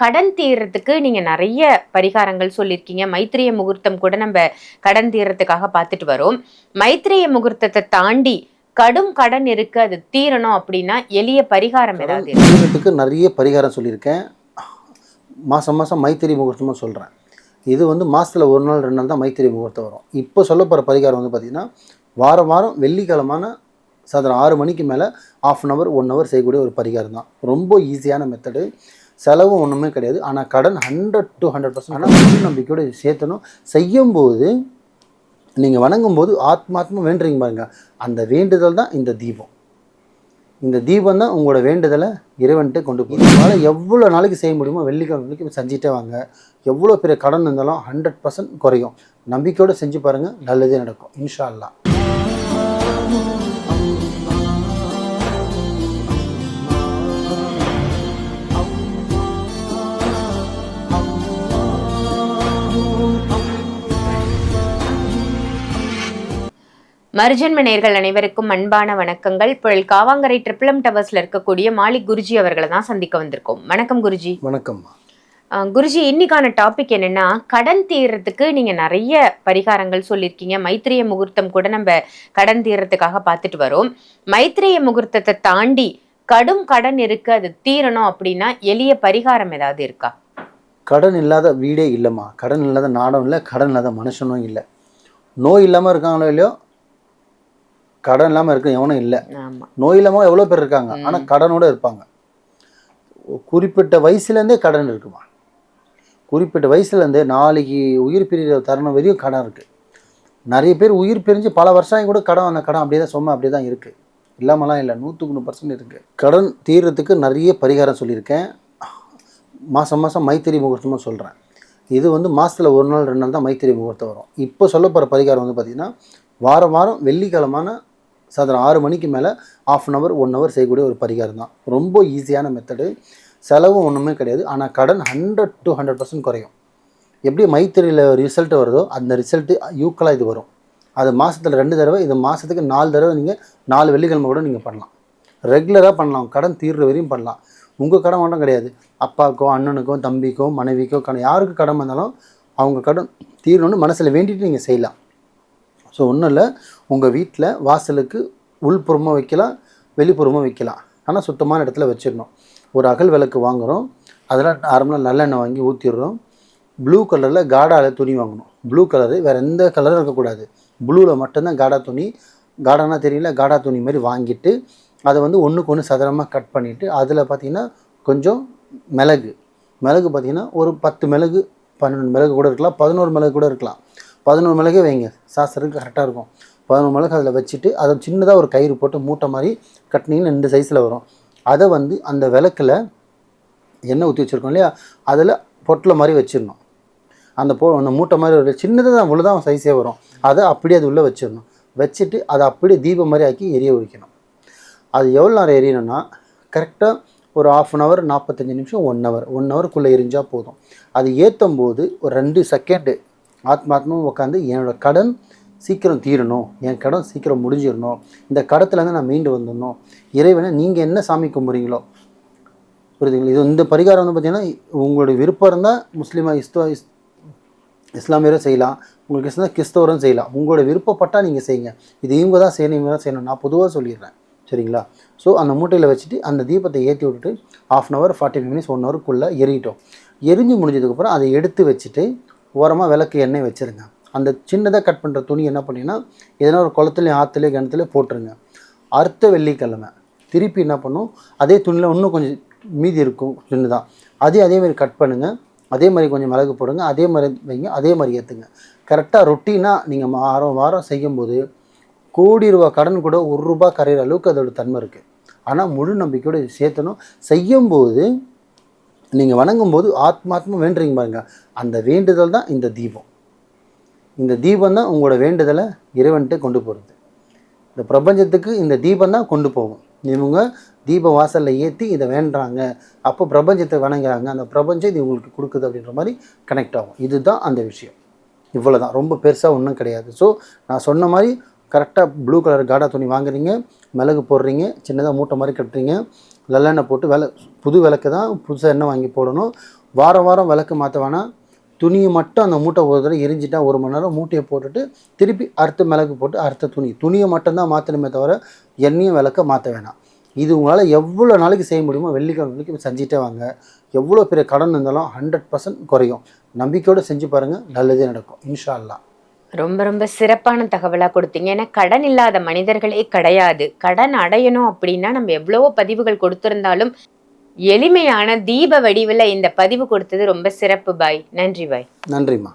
கடன் தீர்றதுக்கு நீங்க நிறைய பரிகாரங்கள் சொல்லியிருக்கீங்க. மைத்திரிய முகூர்த்தம் கூட நம்ம கடன் தீர்றதுக்காக பார்த்துட்டு வரோம். மைத்திரிய முகூர்த்தத்தை தாண்டி கடும் கடன் இருக்கு அது தீரணும் அப்படின்னா எளிய பரிகாரம் ஏதாவது நிறைய பரிகாரம் சொல்லியிருக்கேன். மாதம் மாதம் மைத்திரி முகூர்த்தமும் சொல்கிறேன் இது வந்து மாதத்தில் ஒரு நாள் ரெண்டு நாள் தான் மைத்திரி முகூர்த்தம் வரும். இப்போ சொல்ல போகிற பரிகாரம் வந்து பார்த்திங்கன்னா வாரம் வாரம் வெள்ளிக்கிழமான சாயந்தரம் ஆறு மணிக்கு மேலே half an hour one hour செய்யக்கூடிய ஒரு பரிகாரம் தான். ரொம்ப ஈஸியான மெத்தடு செலவும் ஒன்றுமே கிடையாது. ஆனால் கடன் ஹண்ட்ரட் டு ஹண்ட்ரட் பர்சன்ட் ஆனால் முழு நம்பிக்கையோடு சேர்த்தணும். செய்யும்போது நீங்கள் வணங்கும்போது ஆத்மாத்மா வேண்டுறீங்க பாருங்க. அந்த வேண்டுதல் தான் இந்த தீபம். இந்த தீபம் தான் உங்களோட வேண்டுதலை இறைவன்ட்டு கொண்டு போகும் அதனால் எவ்வளோ நாளைக்கு செய்ய முடியுமோ வெள்ளிக்கிழமை வரைக்கும் செஞ்சுட்டே வாங்க. எவ்வளோ பெரிய கடன் இருந்தாலும் ஹண்ட்ரட் பர்சன்ட் குறையும். நம்பிக்கையோடு செஞ்சு பாருங்கள் நல்லதே நடக்கும். இன்ஷா அல்லாஹ் மருஜன்ம நேர்கள் அனைவருக்கும் அன்பான வணக்கங்கள். புழல் காவாங்கரை ட்ரிபிளம் டவர்ஸ்ல இருக்கக்கூடிய மாலிக் குருஜி அவர்களை தான் சந்திக்க வந்திருக்கோம். வணக்கம் குருஜி. வணக்கம்மா. அஹ் குருஜி இன்னைக்கான டாபிக் என்னன்னா கடன் தீர்றதுக்கு நீங்க நிறைய பரிகாரங்கள் சொல்லியிருக்கீங்க. மைத்திரிய முகூர்த்தம் கூட நம்ம கடன் தீர்றதுக்காக பார்த்துட்டு வரோம். மைத்திரிய முகூர்த்தத்தை தாண்டி கடும் கடன் இருக்கு அது தீரணும் அப்படின்னா எளிய பரிகாரம் ஏதாவது இருக்கா? கடன் இல்லாத வீடே இல்லைம்மா. கடன் இல்லாத நாடும் இல்லை கடன் இல்லாத மனுஷனும் இல்லை. நோய் இல்லாமல் இருக்காங்களோ இல்லையோ கடன் இல்லாமல் இருக்க எவனும் இல்லை. நோய் இல்லாமல் எவ்வளோ பேர் இருக்காங்க? ஆனால் கடனோட இருப்பாங்க. குறிப்பிட்ட வயசுலேருந்தே கடன் இருக்குமா? குறிப்பிட்ட வயசுலேருந்தே நாளைக்கு உயிர் பிரிகிற தருணம் வரையும் கடன் இருக்குது நிறைய பேர் உயிர் பிரிஞ்சு பல வருஷம் கூட கடன் அந்த கடன் அப்படியே தான் சும்மா அப்படியே தான் இருக்குது இல்லாமலாம் இல்லை நூற்றுக்கு நூறு பர்சன்ட் இருக்குது கடன் தீர்றதுக்கு நிறைய பரிகாரம் சொல்லியிருக்கேன். மாதம் மாதம் மைத்திரி முகூர்த்தமும் சொல்கிறேன் இது வந்து மாதத்தில் ஒரு நாள் ரெண்டு நாள் தான் மைத்திரி முகூர்த்தம் வரும். இப்போ சொல்ல போகிற பரிகாரம் வந்து பார்த்திங்கன்னா வாரம் வாரம் வெள்ளிக்கிழமான சாயந்தரம் ஆறு மணிக்கு மேலே half an hour one hour செய்யக்கூடிய ஒரு பரிகாரம் தான். ரொம்ப ஈஸியான மெத்தடு செலவும் ஒன்றுமே கிடையாது. ஆனால் கடன் ஹண்ட்ரட் டு ஹண்ட்ரட் பர்சன்ட் குறையும். எப்படி மைத்திரியில் ரிசல்ட் வருதோ அந்த ரிசல்ட்டு யூக்கலாக இது வரும். அது மாதத்தில் ரெண்டு தடவை இது மாதத்துக்கு நாலு தடவை நீங்கள் நாலு வெள்ளிக்கிழமை கூட நீங்கள் பண்ணலாம். ரெகுலராக பண்ணலாம். கடன் தீர்ற வரையும் பண்ணலாம். உங்கள் கடன் மட்டும் கிடையாது. அப்பாவுக்கோ அண்ணனுக்கோ தம்பிக்கோ மனைவிக்கோ கடன் யாருக்கு கடன் வந்தாலும் அவங்க கடன் தீரணும்னு மனசில் வேண்டிட்டு நீங்கள் செய்யலாம். ஸோ ஒன்றும் இல்லை. உங்கள் வீட்டில் வாசலுக்கு உள்புறமாக வைக்கலாம் வெளிப்புறமாக வைக்கலாம். ஆனால் சுத்தமான இடத்துல வச்சிடணும். ஒரு அகல் விளக்கு வாங்குகிறோம் அதெல்லாம் நார்மலாக நல்லெண்ணெய் வாங்கி ஊற்றிடுறோம் ப்ளூ கலரில் காடால துணி வாங்கணும். ப்ளூ கலரு வேறு எந்த கலரும் இருக்கக்கூடாது. ப்ளூவில் மட்டும்தான் காடா துணி காடானா தெரியல காடா துணி மாதிரி வாங்கிட்டு அதை வந்து ஒன்றுக்கு ஒன்று சதுரமாக கட் பண்ணிவிட்டு அதில் பார்த்தீங்கன்னா கொஞ்சம் மிளகு. மிளகு பார்த்தீங்கன்னா ஒரு பத்து மிளகு பன்னெண்டு மிளகு கூட இருக்கலாம் பதினோரு மிளகு கூட இருக்கலாம். பதினோரு மிளகே வைங்க. சாஸ்திரத்துக்கு கரெக்டாக இருக்கும். பதினோரு மிளகு அதில் வச்சுட்டு அதை சின்னதாக ஒரு கயிறு போட்டு மூட்டை மாதிரி கட்டினீங்கன்னு இந்த சைஸில் வரும். அதை வந்து அந்த விளக்கில் எண்ணெய் ஊற்றி வச்சுருக்கோம் இல்லையா? அதில் பொட்டில் மாதிரி வச்சிடணும். அந்த போ அந்த மூட்டை மாதிரி ஒரு சின்னதாக தான் இவ்வளோ தான் சைஸே வரும். அதை அப்படியே அது உள்ளே வச்சிடணும். வச்சுட்டு அதை அப்படியே தீபம் மாதிரி ஆக்கி எரிய வைக்கணும். அது எவ்வளோ நேரம் எரியணும்னா கரெக்டாக ஒரு ஆஃப் அன் ஹவர் நாற்பத்தஞ்சு நிமிஷம் ஒன் ஹவர் ஒன் ஹவருக்குள்ளே எரிஞ்சால் போதும். அது ஏற்றும் போது ஒரு ரெண்டு செகண்டு ஆத்மாத்மாவும் உட்காந்து என்னோட கடன் சீக்கிரம் தீரணும் என் கடன் சீக்கிரம் முடிஞ்சிடணும் இந்த கடத்துலேருந்து நான் மீண்டு வந்துடணும் இறைவனை நீங்கள் என்ன சாமி கும்பிட்றீங்களோ புரியுதுங்களா? இது இந்த பரிகாரம் வந்து பார்த்தீங்கன்னா உங்களுடைய விருப்பம் இருந்தால் முஸ்லீமாக இஸ்தோ இஸ் இஸ்லாமியரும் செய்யலாம். உங்களுக்கு இஸ்லாம் கிறிஸ்தவரும் செய்யலாம். உங்களோட விருப்பப்பட்டால் நீங்கள் செய்யுங்க. இது இவங்க தான் செய்யணும் இவங்க தான் செய்யணும் நான் பொதுவாக சொல்லிடுறேன். சரிங்களா? ஸோ அந்த மூட்டையில் வச்சுட்டு அந்த தீபத்தை ஏற்றி விட்டுட்டு half an hour forty five minutes one ஹவருக்குள்ளே எரியிட்டோம். எரிஞ்சு முடிஞ்சதுக்கப்புறம் அதை எடுத்து வச்சுட்டு ஓரமாக விளக்கு எண்ணெய் வச்சுருங்க. அந்த சின்னதாக கட் பண்ணுற துணி என்ன பண்ணிங்கன்னா எதனா ஒரு குளத்துலையும் ஆற்றுலையும் கிணத்துலையும் போட்டுருங்க. அடுத்த வெள்ளிக்கிழமை. திருப்பி என்ன பண்ணும் அதே துணியில் இன்னும் கொஞ்சம் மீதி இருக்கும் சின்னதாக அதே அதே மாதிரி கட் பண்ணுங்கள் அதே மாதிரி கொஞ்சம் மிளகு போடுங்க. அதே மாதிரி வைங்க. அதே மாதிரி ஏற்றுங்க கரெக்டாக ரொட்டீனாக நீங்கள் வாரம் வாரம் செய்யும்போது கோடி ரூபா கடன் கூட ஒரு ரூபா கரையிற அளவுக்கு அதோட தன்மை இருக்குது ஆனால் முழு நம்பிக்கையோடு சேர்த்தணும். செய்யும்போது நீங்கள் வணங்கும்போது ஆத்மாத்மா வேண்டுறீங்க பாருங்க. அந்த வேண்டுதல் தான் இந்த தீபம். இந்த தீபம் தான் உங்களோட வேண்டுதலை இறைவன்ட்டு கொண்டு போகிறது இந்த பிரபஞ்சத்துக்கு இந்த தீபம் தான் கொண்டு போகும். இவங்க தீப வாசலில் ஏற்றி இதை வேண்டுறாங்க. அப்போ பிரபஞ்சத்தை வணங்குறாங்க. அந்த பிரபஞ்சம் இது உங்களுக்கு கொடுக்குது அப்படின்ற மாதிரி கனெக்ட் ஆகும். இதுதான் அந்த விஷயம். இவ்வளோ தான் ரொம்ப பெருசாக ஒன்றும் கிடையாது. ஸோ நான் சொன்ன மாதிரி கரெக்டாக ப்ளூ கலர் காடா துணி வாங்குறீங்க மிளகு போடுறீங்க சின்னதாக மூட்டை மாதிரி கட்டுறீங்க நல்லெண்ணெய் போட்டு வில புது விளக்கு தான் புதுசாக எண்ணெய் வாங்கி போடணும். வாரம் வாரம் விளக்கு மாற்ற வேணாம். துணியை மட்டும் அந்த மூட்டை ஒரு தடவை எரிஞ்சிட்டா ஒரு மணி நேரம் மூட்டையை போட்டுட்டு திருப்பி அறுத்து மிளகு போட்டு அறுத்த துணி. துணியை மட்டும்தான் மாற்றணுமே தவிர எண்ணெயும் விளக்க மாற்ற வேணாம். இது உங்களால் எவ்வளோ நாளைக்கு செய்ய முடியுமோ வெள்ளிக்கிழமை வரைக்கும் செஞ்சுட்டே வாங்க. எவ்வளோ பெரிய கடன் இருந்தாலும் ஹண்ட்ரட் பர்சன்ட் குறையும். நம்பிக்கையோடு செஞ்சு பாருங்கள் நல்லதே நடக்கும். இன்ஷா ரொம்ப ரொம்ப சிறப்பான தகவலா கொடுத்தீங்க. ஏன்னா கடன் இல்லாத மனிதர்களே கிடையாது. கடன் அடையணும் அப்படின்னா நம்ம எவ்வளவோ பதிவுகள் கொடுத்திருந்தாலும் எளிமையான தீப வடிவில் இந்த பதிவு கொடுத்தது ரொம்ப சிறப்பு. பாய். நன்றி பாய். நன்றிம்மா.